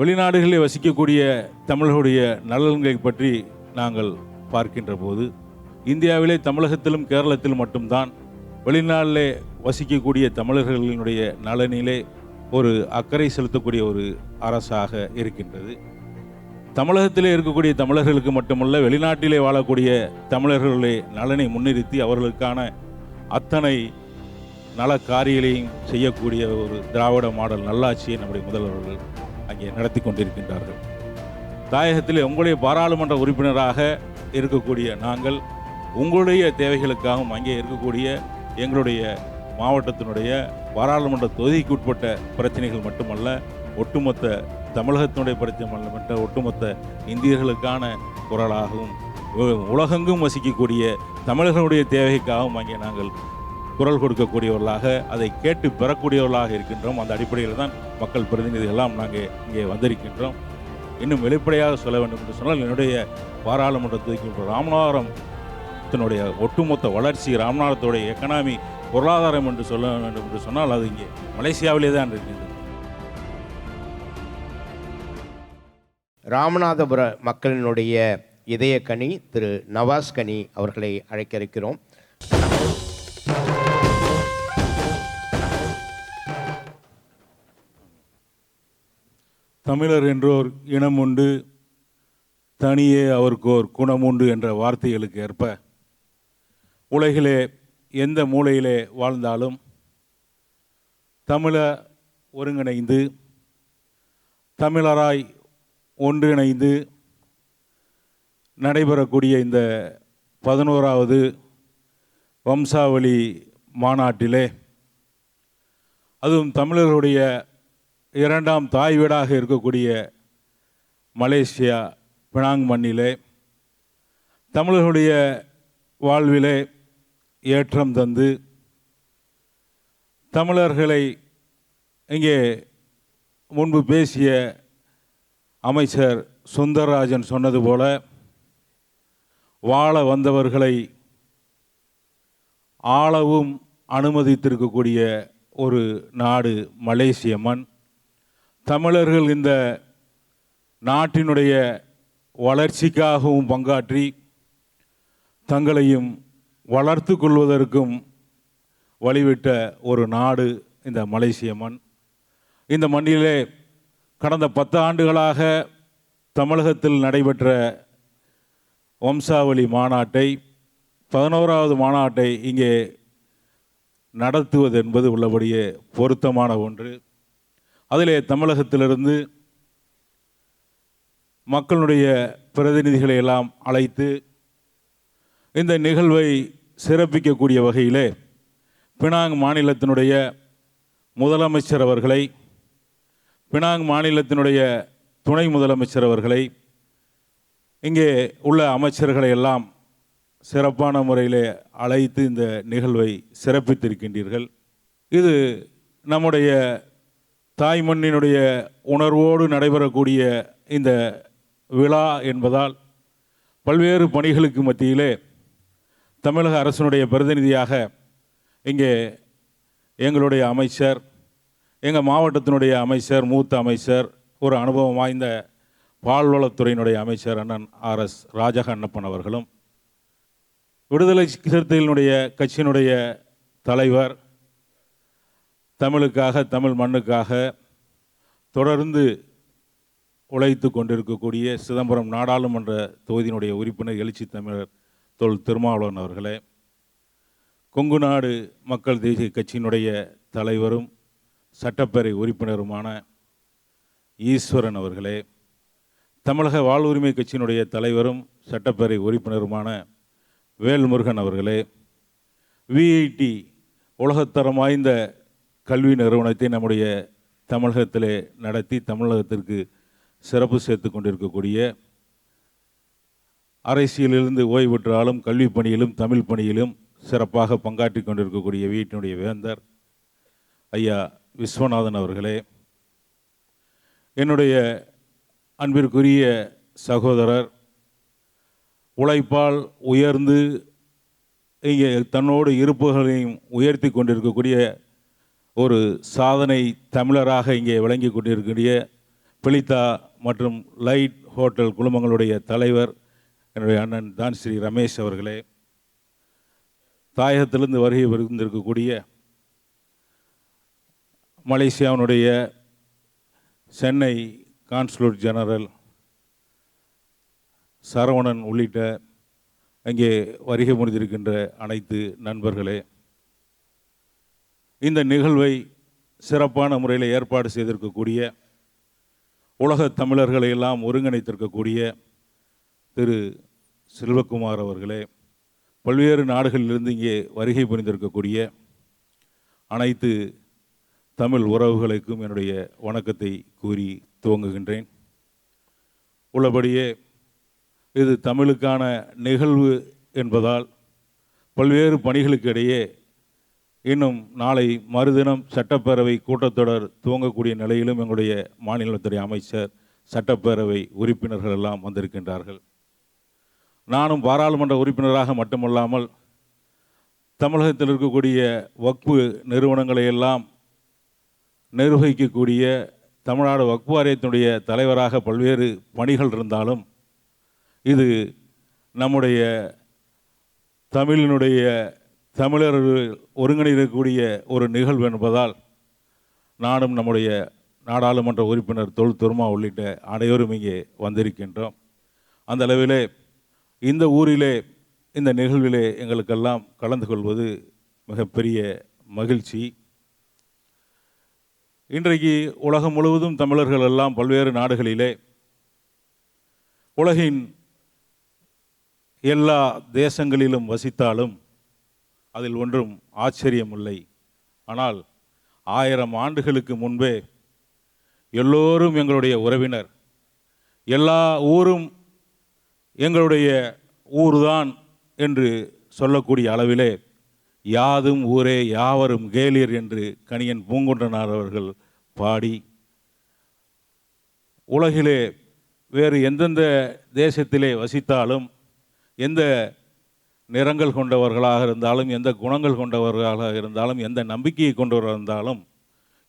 வெளிநாடுகளில் வசிக்கக்கூடிய தமிழர்களுடைய நலன்களை பற்றி நாங்கள் பார்க்கின்ற போது இந்தியாவிலே தமிழகத்திலும் கேரளத்திலும் மட்டும்தான் வெளிநாட்டிலே வசிக்கக்கூடிய தமிழர்களினுடைய நலனிலே ஒரு அக்கறை செலுத்தக்கூடிய ஒரு அரசாக இருக்கின்றது. தமிழகத்திலே இருக்கக்கூடிய தமிழர்களுக்கு மட்டுமல்ல வெளிநாட்டிலே வாழக்கூடிய தமிழர்களுடைய நலனை முன்னிறுத்தி அவர்களுக்கான அத்தனை நல காரியங்களையும் செய்யக்கூடிய ஒரு திராவிட மாடல் நல்லாட்சியை நம்முடைய முதல்வர்கள் அங்கே நடத்தி கொண்டிருக்கின்றார்கள். தாயகத்தில் உங்களுடைய பாராளுமன்ற உறுப்பினராக இருக்கக்கூடிய நாங்கள் உங்களுடைய தேவைகளுக்காகவும் அங்கே இருக்கக்கூடிய எங்களுடைய மாவட்டத்தினுடைய பாராளுமன்ற தொகுதிக்கு உட்பட்ட பிரச்சனைகள் மட்டுமல்ல ஒட்டுமொத்த தமிழகத்தினுடைய பிரச்சனை மட்டுமல்ல ஒட்டுமொத்த இந்தியர்களுக்கான குரலாகவும் உ- உலகெங்கும் வசிக்கக்கூடிய தமிழர்களுடைய தேவைக்காகவும் அங்கே நாங்கள் குரல் கொடுக்கக்கூடியவர்களாக அதை கேட்டு பெறக்கூடியவர்களாக இருக்கின்றோம். அந்த அடிப்படையில் தான் மக்கள் பிரதிநிதிகள்லாம் நாங்கள் இங்கே வந்திருக்கின்றோம். இன்னும் வெளிப்படையாக சொல்ல வேண்டும் என்று சொன்னால் என்னுடைய பாராளுமன்றத்துக்கு ராமநாதபுரம் தன்னுடைய ஒட்டுமொத்த வளர்ச்சி ராமநாதத்துடைய எக்கனாமி பொருளாதாரம் என்று சொல்ல வேண்டும் என்று சொன்னால் அது இங்கே மலேசியாவிலே தான் இருக்கின்றது. ராமநாதபுர மக்களினுடைய இதய கனி திரு நவாஸ் கனி அவர்களை அழைக்க இருக்கிறோம். தமிழர் என்றோர் இனம் உண்டு தனியே அவருக்கோர் குணம் உண்டு என்ற வார்த்தைகளுக்கு ஏற்ப உலகிலே எந்த மூலையிலே வாழ்ந்தாலும் தமிழ ஒருங்கிணைந்து தமிழராய் ஒன்றிணைந்து நடைபெறக்கூடிய இந்த பதினோராவது வம்சாவளி மாநாட்டிலே அதுவும் தமிழர்களுடைய இரண்டாம் தாய் வீடாக இருக்கக்கூடிய மலேசியா பினாங் மண்ணிலே தமிழர்களுடைய வாழ்விலே ஏற்றம் தந்து தமிழர்களை இங்கே முன்பு பேசிய அமைச்சர் சுந்தரராஜன் சொன்னது போல வாழ வந்தவர்களை ஆளவும் அனுமதித்திருக்கக்கூடிய ஒரு நாடு மலேசிய மண். தமிழர்கள் இந்த நாட்டினுடைய வளர்ச்சிக்காகவும் பங்காற்றி தங்களையும் வளர்த்து கொள்வதற்கும் வழிவிட்ட ஒரு நாடு இந்த மலேசிய மண். இந்த மண்ணிலே கடந்த பத்து ஆண்டுகளாக தமிழகத்தில் நடைபெற்ற வம்சாவளி மாநாட்டை பதினோராவது மாநாட்டை இங்கே நடத்துவது என்பது உள்ளபடியே பொருத்தமான ஒன்று. அதிலே தமிழகத்திலிருந்து மக்களுடைய பிரதிநிதிகளை எல்லாம் அழைத்து இந்த நிகழ்வை சிறப்பிக்கக்கூடிய வகையிலே பினாங் மாநிலத்தினுடைய முதலமைச்சர் அவர்களை பினாங் மாநிலத்தினுடைய துணை முதலமைச்சர் அவர்களை இங்கே உள்ள அமைச்சர்களை எல்லாம் சிறப்பான முறையிலே அழைத்து இந்த நிகழ்வை சிறப்பித்திருக்கின்றீர்கள். இது நம்முடைய தாய் மண்ணினுடைய உணர்வோடு நடைபெறக்கூடிய இந்த விழா என்பதால் பல்வேறு பணிகளுக்கு மத்தியிலே தமிழக அரசினுடைய பிரதிநிதியாக இங்கே எங்களுடைய அமைச்சர் எங்கள் மாவட்டத்தினுடைய அமைச்சர் மூத்த அமைச்சர் ஒரு அனுபவம் வாய்ந்த பால்வளத்துறையினுடைய அமைச்சர் அண்ணன் ஆர் எஸ் ராஜகண்ணப்பன் அவர்களும் விடுதலை சிறுத்தைகளினுடைய கட்சியினுடைய தலைவர் தமிழுக்காக தமிழ் மண்ணுக்காக தொடர்ந்து உழைத்து கொண்டிருக்கக்கூடிய சிதம்பரம் நாடாளுமன்ற தொகுதியினுடைய உறுப்பினர் எழுச்சி தமிழர் தொல் திருமாவளவன் அவர்களே கொங்கு நாடு மக்கள் தேசிய கட்சியினுடைய தலைவரும் சட்டப்பேரவை உறுப்பினருமான ஈஸ்வரன் அவர்களே தமிழக வாழ்வுரிமை கட்சியினுடைய தலைவரும் சட்டப்பேரவை உறுப்பினருமான வேல்முருகன் அவர்களே விஐடி உலகத்தரம் வாய்ந்த கல்வி நிறுவனத்தை நம்முடைய தமிழகத்திலே நடத்தி தமிழகத்திற்கு சிறப்பு சேர்த்து கொண்டிருக்கக்கூடிய அரசியலிலிருந்து ஓய்வு பெற்றாலும் கல்வி பணியிலும் தமிழ் பணியிலும் சிறப்பாக பங்காற்றி கொண்டிருக்கக்கூடிய வீட்டினுடைய வேந்தர் ஐயா விஸ்வநாதன் அவர்களே. என்னுடைய அன்பிற்குரிய சகோதரர் உழைப்பால் உயர்ந்து இங்கே தன்னோடு இருப்புகளையும் உயர்த்தி கொண்டிருக்கக்கூடிய ஒரு சாதனை தமிழராக இங்கே விளங்கி கொண்டிருக்கக்கூடிய பிலிதா மற்றும் லைட் ஹோட்டல் குழுமங்களுடைய தலைவர் என்னுடைய அண்ணன் தான் ஸ்ரீ ரமேஷ் அவர்களே. தாயகத்திலிருந்து வருகை புரிந்திருக்கக்கூடிய மலேசியாவினுடைய சென்னை கான்சுலேட் ஜெனரல் சரவணன் உள்ளிட்ட அங்கே வருகை முடிந்திருக்கின்ற அனைத்து நண்பர்களே. இந்த நிகழ்வை சிறப்பான முறையில் ஏற்பாடு செய்திருக்கக்கூடிய உலகத் தமிழர்களை எல்லாம் ஒருங்கிணைத்திருக்கக்கூடிய திரு செல்வகுமார் அவர்களே பல்வேறு நாடுகளிலிருந்து இங்கே வருகை புரிந்திருக்கக்கூடிய அனைத்து தமிழ் உறவுகளுக்கும் என்னுடைய வணக்கத்தை கூறி துவங்குகின்றேன். உள்ளபடியே இது தமிழுக்கான நிகழ்வு என்பதால் பல்வேறு பணிகளுக்கு இடையே இன்னும் நாளை மறுதினம் சட்டப்பேரவை கூட்டத்தொடர் துவங்கக்கூடிய நிலையிலும் எங்களுடைய மாநிலத்துறை அமைச்சர் சட்டப்பேரவை உறுப்பினர்கள் எல்லாம் வந்திருக்கின்றார்கள். நானும் பாராளுமன்ற உறுப்பினராக மட்டுமல்லாமல் தமிழகத்தில் இருக்கக்கூடிய வக்பு நிறுவனங்களை எல்லாம் நிர்வகிக்கக்கூடிய தமிழ்நாடு வக்பு வாரியத்தினுடைய தலைவராக பல்வேறு பணிகள் இருந்தாலும் இது நம்முடைய தமிழினுடைய தமிழர் ஒருங்கிணைக்கக்கூடிய ஒரு நிகழ்வு என்பதால் நானும் நம்முடைய நாடாளுமன்ற உறுப்பினர் தொல் துர்மா உள்ளிட்ட அனைவரும் இங்கே வந்திருக்கின்றோம். அந்த அளவிலே இந்த ஊரிலே இந்த நிகழ்விலே எங்களுக்கெல்லாம் கலந்து கொள்வது மிகப்பெரிய மகிழ்ச்சி. இன்றைக்கு உலகம் முழுவதும் தமிழர்கள் எல்லாம் பல்வேறு நாடுகளிலே உலகின் எல்லா தேசங்களிலும் வசித்தாலும் அதில் ஒன்றும் ஆச்சரியமில்லை. ஆனால் ஆயிரம் ஆண்டுகளுக்கு முன்பே எல்லோரும் எங்களுடைய உறவினர். எல்லா ஊரும் எங்களுடைய ஊர்தான் என்று சொல்லக்கூடிய அளவிலே யாதும் ஊரே யாவரும் கேலியர் என்று கணியன் பூங்குன்றனார் அவர்கள் பாடி உலகிலே வேறு எந்தெந்த தேசத்திலே வசித்தாலும் எந்த நிறங்கள் கொண்டவர்களாக இருந்தாலும் எந்த குணங்கள் கொண்டவர்களாக இருந்தாலும் எந்த நம்பிக்கையை கொண்டவராக இருந்தாலும்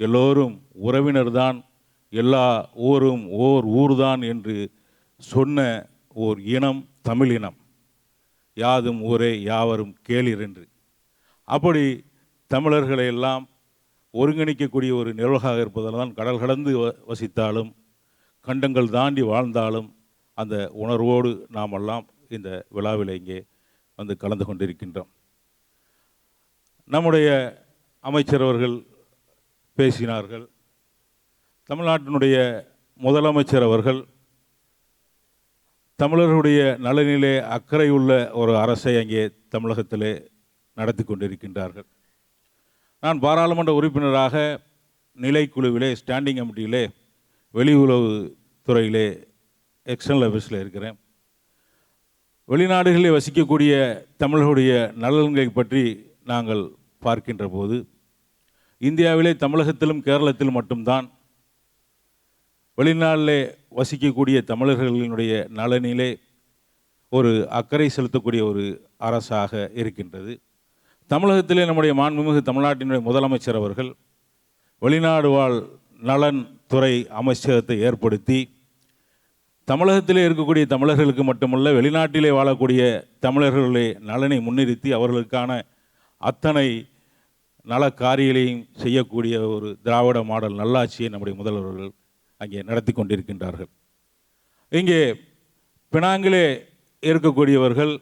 எல்லோரும் உறவினர்தான் எல்லா ஊரும் ஓர் ஊர்தான் என்று சொன்ன ஓர் இனம் தமிழ் இனம். யாதும் ஊரே யாவரும் கேளிர் என்று. அப்படி தமிழர்களை எல்லாம் ஒருங்கிணைக்கக்கூடிய ஒரு நிர்வாக இருப்பதால் தான் கடல் கடந்து வ- வசித்தாலும் கண்டங்கள் தாண்டி வாழ்ந்தாலும் அந்த உணர்வோடு நாமெல்லாம் இந்த விழாவில் இங்கே வந்து கலந்து கொண்டிருக்கின்றோம். நம்முடைய அமைச்சர் அவர்கள் பேசினார்கள். தமிழ்நாட்டினுடைய முதலமைச்சர் அவர்கள் தமிழர்களுடைய நலனிலே அக்கறை உள்ள ஒரு அரசை அங்கே தமிழகத்திலே நடத்தி கொண்டிருக்கின்றார்கள். நான் பாராளுமன்ற உறுப்பினராக நிலைக்குழுவிலே ஸ்டாண்டிங் கமிட்டியிலே வெளியுறவு துறையிலே எக்ஸ்டர்னல் ஆஃபீஸில் இருக்கிறேன். வெளிநாடுகளில் வசிக்கக்கூடிய தமிழர்களுடைய நலன்களை பற்றி நாங்கள் பார்க்கின்ற போது இந்தியாவிலே தமிழகத்திலும் கேரளத்திலும் மட்டும்தான் வெளிநாட்டிலே வசிக்கக்கூடிய தமிழர்களினுடைய நலனிலே ஒரு அக்கறை செலுத்தக்கூடிய ஒரு அரசாக இருக்கின்றது. தமிழகத்திலே நம்முடைய மாண்புமிகு தமிழ்நாட்டினுடைய முதலமைச்சர் அவர்கள் வெளிநாடு வாழ் நலன் துறை அமைச்சகத்தை ஏற்படுத்தி தமிழகத்திலே இருக்கக்கூடிய தமிழர்களுக்கு மட்டுமல்ல வெளிநாட்டிலே வாழக்கூடிய தமிழர்களுடைய நலனை முன்னிறுத்தி அவர்களுக்கான அத்தனை நல காரியங்களையும் செய்யக்கூடிய ஒரு திராவிட மாடல் நல்லாட்சியை நம்முடைய முதல்வர்கள் அங்கே நடத்தி கொண்டிருக்கின்றார்கள். இங்கே பினாங்கிலே இருக்கக்கூடியவர்கள்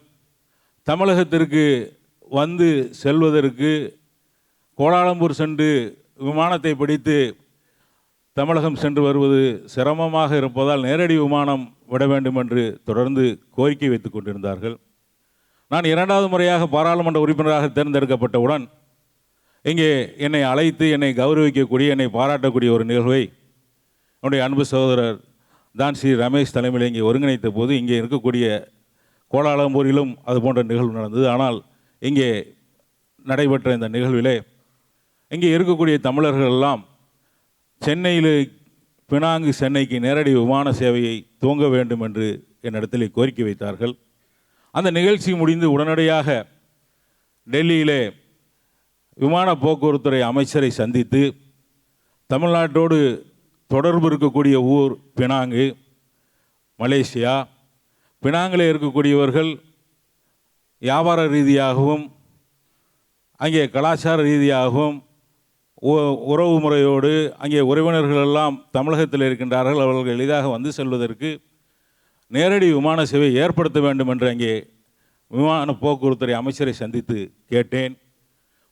தமிழகத்திற்கு வந்து செல்வதற்கு கோலாலம்பூர் சென்று விமானத்தை பிடித்து தமிழகம் சென்று வருவது சிரமமாக இருப்பதால் நேரடி விமானம் விட வேண்டும் என்று தொடர்ந்து கோரிக்கை வைத்துக் கொண்டிருந்தார்கள். நான் இரண்டாவது முறையாக பாராளுமன்ற உறுப்பினராக தேர்ந்தெடுக்கப்பட்டவுடன் இங்கே என்னை அழைத்து என்னை கௌரவிக்கக்கூடிய என்னை பாராட்டக்கூடிய ஒரு நிகழ்வை என்னுடைய அன்பு சகோதரர் தான் ஸ்ரீ ரமேஷ் தலைமையில் இங்கே ஒருங்கிணைத்த போது இங்கே இருக்கக்கூடிய கோலாலம்பூரிலும் அது போன்ற நிகழ்வு நடந்தது. ஆனால் இங்கே நடைபெற்ற இந்த நிகழ்விலே இங்கே இருக்கக்கூடிய தமிழர்கள் எல்லாம் சென்னையில் பினாங்கு சென்னைக்கு நேரடி விமான சேவையை துவங்க வேண்டும் என்று என்னிடத்தில் கோரிக்கை வைத்தார்கள். அந்த நிகழ்ச்சி முடிந்து உடனடியாக டெல்லியிலே விமான போக்குவரத்துறை அமைச்சரை சந்தித்து தமிழ்நாட்டோடு தொடர்பு இருக்கக்கூடிய ஊர் பினாங்கு மலேசியா பினாங்கில் இருக்கக்கூடியவர்கள் வியாபார ரீதியாகவும் அங்கே கலாச்சார ரீதியாகவும் உறவு முறையோடு அங்கே உறவினர்கள் எல்லாம் தமிழகத்தில் இருக்கின்றார்கள். அவர்கள் எளிதாக வந்து செல்வதற்கு நேரடி விமான சேவை ஏற்படுத்த வேண்டும் என்று அங்கே விமான போக்குவரத்துறை அமைச்சரை சந்தித்து கேட்டேன்.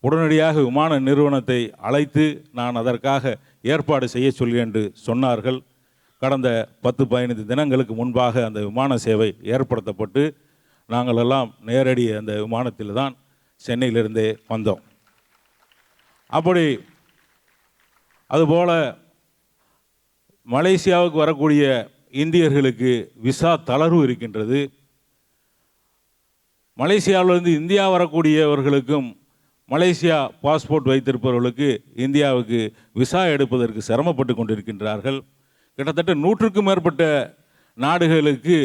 உடனடியாக விமான நிறுவனத்தை அழைத்து நான் அதற்காக ஏற்பாடு செய்ய சொல்லி என்று சொன்னார்கள். கடந்த பத்து பதினைந்து தினங்களுக்கு முன்பாக அந்த விமான சேவை ஏற்படுத்தப்பட்டு நாங்கள் எல்லாம் நேரடி அந்த விமானத்தில் தான் சென்னையிலிருந்தே வந்தோம். அப்படி அதுபோல மலேசியாவுக்கு வரக்கூடிய இந்தியர்களுக்கு விசா தளர்வு இருக்கின்றது. மலேசியாவிலிருந்து இந்தியா வரக்கூடியவர்களுக்கும் மலேசியா பாஸ்போர்ட் வைத்திருப்பவர்களுக்கு இந்தியாவுக்கு விசா எடுப்பதற்கு சிரமப்பட்டு கொண்டிருக்கின்றார்கள். கிட்டத்தட்ட நூற்றுக்கும் மேற்பட்ட நாடுகளுக்கு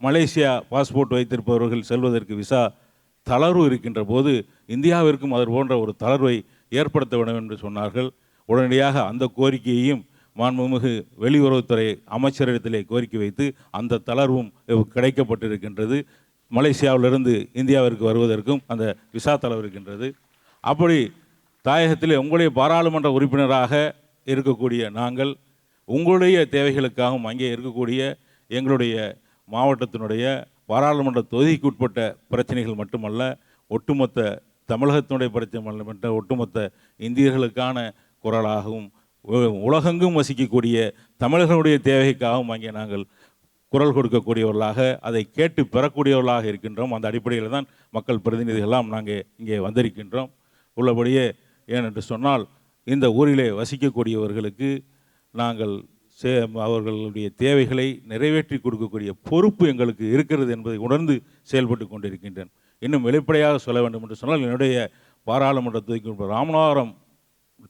மலேசியா பாஸ்போர்ட் வைத்திருப்பவர்கள் செல்வதற்கு விசா தளர்வு இருக்கின்ற போது இந்தியாவிற்கும் அது போன்ற ஒரு தளர்வை ஏற்படுத்த வேண்டும் என்று சொன்னார்கள். உடனடியாக அந்த கோரிக்கையையும் மாண்புமிகு வெளியுறவுத்துறை அமைச்சரிடத்திலே கோரிக்கை வைத்து அந்த தளர்வும் கிடைக்கப்பட்டிருக்கின்றது. மலேசியாவிலிருந்து இந்தியாவிற்கு வருவதற்கும் அந்த விசா தளர்வு இருக்கின்றது. அப்படி தாயகத்திலே உங்களுடைய பாராளுமன்ற உறுப்பினராக இருக்கக்கூடிய நாங்கள் உங்களுடைய தேவைகளுக்காகவும் அங்கே இருக்கக்கூடிய எங்களுடைய மாவட்டத்தினுடைய பாராளுமன்ற தொகுதிக்குட்பட்ட பிரச்சனைகள் மட்டுமல்ல ஒட்டுமொத்த தமிழகத்தினுடைய பிரச்சனை மட்டுமல்ல ஒட்டுமொத்த இந்தியர்களுக்கான குரலாகவும் உலகெங்கும் வசிக்கக்கூடிய தமிழர்களுடைய தேவைக்காகவும் அங்கே நாங்கள் குரல் கொடுக்கக்கூடியவர்களாக அதை கேட்டு பெறக்கூடியவர்களாக இருக்கின்றோம். அந்த அடிப்படையில் தான் மக்கள் பிரதிநிதிகளெல்லாம் நாங்கள் இங்கே வந்திருக்கின்றோம். உள்ளபடியே ஏனென்று சொன்னால் இந்த ஊரிலே வசிக்கக்கூடியவர்களுக்கு நாங்கள் சே அவர்களுடைய தேவைகளை நிறைவேற்றி கொடுக்கக்கூடிய பொறுப்பு எங்களுக்கு இருக்கிறது என்பதை உணர்ந்து செயல்பட்டு கொண்டிருக்கின்றேன். இன்னும் வெளிப்படையாக சொல்ல வேண்டும் என்று சொன்னால் என்னுடைய பாராளுமன்ற தூக்கி ராமநாதபுரம்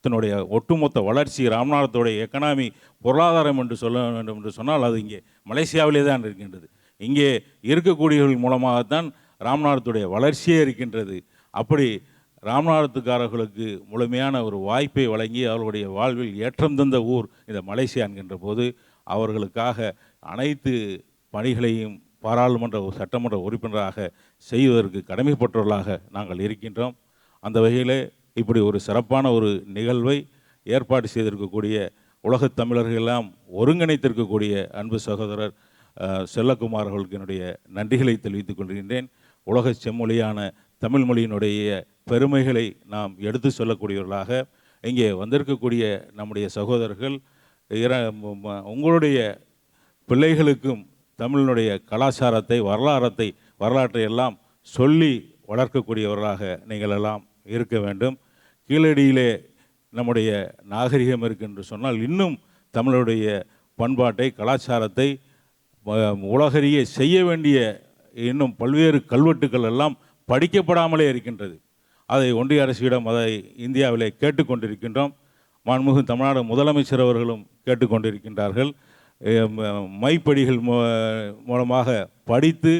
தன்னுடைய ஒட்டுமொத்த வளர்ச்சி ராமநாதத்துடைய எக்கனாமி பொருளாதாரம் என்று சொல்ல வேண்டும் என்று சொன்னால் அது இங்கே மலேசியாவிலே தான் இருக்கின்றது. இங்கே இருக்கக்கூடியவர்கள் மூலமாகத்தான் ராமநாதத்துடைய வளர்ச்சியே இருக்கின்றது. அப்படி ராமநாதத்துக்காரர்களுக்கு முழுமையான ஒரு வாய்ப்பை வழங்கி அவர்களுடைய வாழ்வில் ஏற்றம் தந்த ஊர் இந்த மலேசியா என்கின்ற போது அவர்களுக்காக அனைத்து பணிகளையும் பாராளுமன்ற சட்டமன்ற உறுப்பினராக செய்வதற்கு கடமைப்பட்டவர்களாக நாங்கள் இருக்கின்றோம். அந்த வகையிலே இப்படி ஒரு சிறப்பான ஒரு நிகழ்வை ஏற்பாடு செய்திருக்கக்கூடிய உலகத் தமிழர்கள் எல்லாம் ஒருங்கிணைத்திருக்கக்கூடிய அன்பு சகோதரர் செல்லக்குமார் அவர்களுக்கு என்னுடைய நன்றிகளை தெரிவித்துக் கொள்கின்றேன். உலக செம்மொழியான தமிழ் மொழியினுடைய பெருமைகளை நாம் எடுத்து சொல்லக்கூடியவர்களாக இங்கே வந்திருக்கக்கூடிய நம்முடைய சகோதரர்கள் இர- உங்களுடைய பிள்ளைகளுக்கும் தமிழினுடைய கலாச்சாரத்தை வரலாறத்தை வரலாற்றை எல்லாம் சொல்லி வளர்க்கக்கூடியவர்களாக நீங்கள் எல்லாம் இருக்க வேண்டும். கீழடியிலே நம்முடைய நாகரிகம் இருக்கு சொன்னால் இன்னும் தமிழுடைய பண்பாட்டை கலாச்சாரத்தை உலகறிய செய்ய வேண்டிய இன்னும் பல்வேறு கல்வெட்டுக்கள் எல்லாம் படிக்கப்படாமலே இருக்கின்றது. அதை ஒன்றிய அரசிடம் அதை இந்தியாவிலே கேட்டுக்கொண்டிருக்கின்றோம். மாண்புமிகு தமிழ்நாடு முதலமைச்சர் அவர்களும் கேட்டுக்கொண்டிருக்கின்றார்கள். மைப்படிகள் மூலமாக படித்து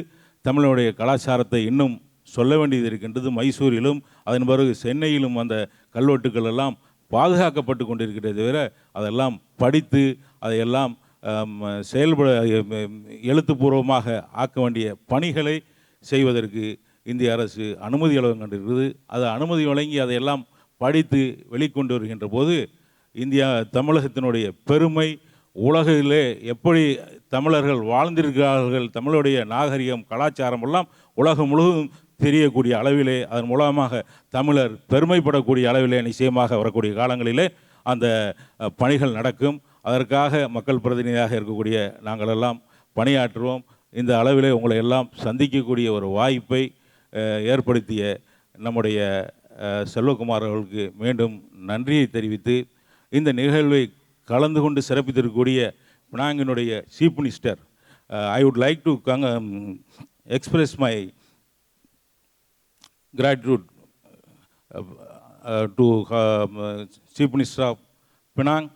தமிழனுடைய கலாச்சாரத்தை இன்னும் சொல்ல வேண்டியது இருக்கின்றது. மைசூரிலும் அதன் பிறகு சென்னையிலும் அந்த கல்வெட்டுக்கள் எல்லாம் பாதுகாக்கப்பட்டு கொண்டிருக்கிறது தவிர அதெல்லாம் படித்து அதையெல்லாம் செயல்பட எழுத்துப்பூர்வமாக ஆக்க வேண்டிய பணிகளை செய்வதற்கு இந்திய அரசு அனுமதி வழங்கின்றது அது அனுமதி வழங்கி அதையெல்லாம் படித்து வெளிக்கொண்டு வருகின்ற போது இந்தியா தமிழகத்தினுடைய பெருமை உலகிலே எப்படி தமிழர்கள் வாழ்ந்திருக்கிறார்கள் தமிழுடைய நாகரிகம் கலாச்சாரம் எல்லாம் உலகம் முழுவதும் தெரியக்கூடிய அளவிலே அதன் மூலமாக தமிழர் பெருமைப்படக்கூடிய அளவிலே நிச்சயமாக வரக்கூடிய காலங்களிலே அந்த பணிகள் நடக்கும். அதற்காக மக்கள் பிரதிநிதியாக இருக்கக்கூடிய நாங்கள் எல்லாம் பணியாற்றுவோம். இந்த அளவிலே உங்களை எல்லாம் சந்திக்கக்கூடிய ஒரு வாய்ப்பை ஏற்படுத்திய நம்முடைய செல்வகுமார் அவர்களுக்கு மீண்டும் நன்றியை தெரிவித்து இந்த நிகழ்வை கலந்து கொண்டு சிறப்பித்திருக்கக்கூடிய பினாங்கினுடைய chief minister I would like to கங் express my gratitude uh, uh, to um, uh, Chief Minister of Penang,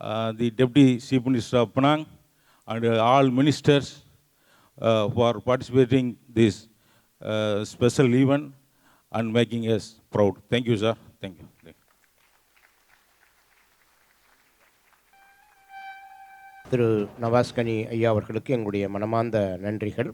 uh, the Deputy Chief Minister of Penang, and uh, all ministers uh, for participating this uh, special event and making us proud. Thank you, sir. Thank you. Thank you. திரு நவாஸ்கனி ஐயா அவர்களுக்கு எங்களுடைய மனமார்ந்த நன்றிகள்